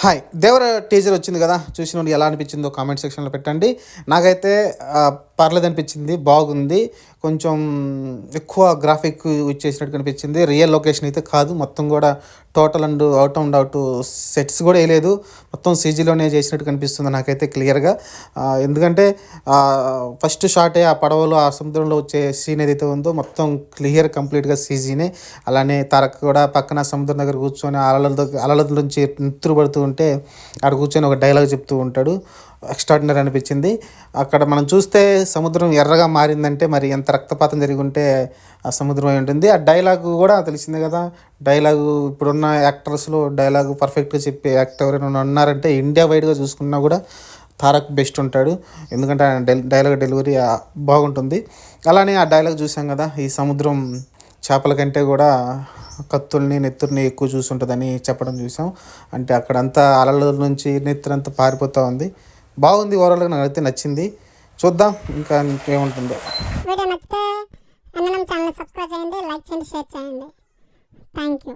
Hi దేవర teaser వచ్చింది కదా. చూసిన ఎలా అనిపించిందో కామెంట్ సెక్షన్లో పెట్టండి. నాకైతే పర్లేదు అనిపించింది బాగుంది. కొంచెం ఎక్కువ గ్రాఫిక్ ఇచ్చేసినట్టు కనిపించింది. రియల్ లొకేషన్ అయితే కాదు. మొత్తం కూడా total and out and out sets కూడా వేయలేదు. మొత్తం సీజీలోనే చేసినట్టు కనిపిస్తుంది నాకైతే క్లియర్గా ఎందుకంటే ఫస్ట్ షాటే ఆ పడవలో ఆ సముద్రంలో వచ్చే సీన్ ఏదైతే ఉందో మొత్తం క్లియర్ కంప్లీట్గా సీజీనే అలానే తారక్ కూడా పక్కన సముద్రం దగ్గర కూర్చొని అలల అలల నుంచి నిత్తురు పడుతూ ఉంటే అక్కడ కూర్చొని ఒక డైలాగ్ చెప్తూ ఉంటాడు. ఎక్స్ట్రాడినరీ అనిపించింది. అక్కడ మనం చూస్తే సముద్రం ఎర్రగా మారిందంటే మరి ఎంత రక్తపాతం జరిగి ఉంటే ఆ సముద్రం అయి ఉంటుంది. ఆ డైలాగ్ కూడా తెలిసిందే కదా. డైలాగు ఇప్పుడున్న యాక్టర్స్లో డైలాగ్ పర్ఫెక్ట్గా చెప్పే యాక్టర్ ఎవరైనా ఉన్నారంటే ఇండియా వైడ్గా చూసుకున్నా కూడా తారక్ బెస్ట్ ఉంటాడు. ఎందుకంటే ఆయన డెల్ డైలాగ్ డెలివరీ బాగుంటుంది. అలానే ఆ డైలాగ్ చూసాం కదా ఈ సముద్రం చేపల కంటే కూడా కత్తుల్ని నెత్తుల్ని ఎక్కువ చూసుంటుందని చెప్పడం చూసాం. అంటే అక్కడంతా అలల నుంచి నెత్తులంతా పారిపోతూ ఉంది. బాగుంది ఓవరాల్గా నాకు అయితే నచ్చింది. చూద్దాం ఇంకా ఏముంటుందో వీడియో నచ్చితే అన్నం ఛానల్ సబ్స్క్రైబ్ చేయండి లైక్ చేయండి షేర్ చేయండి. Thank you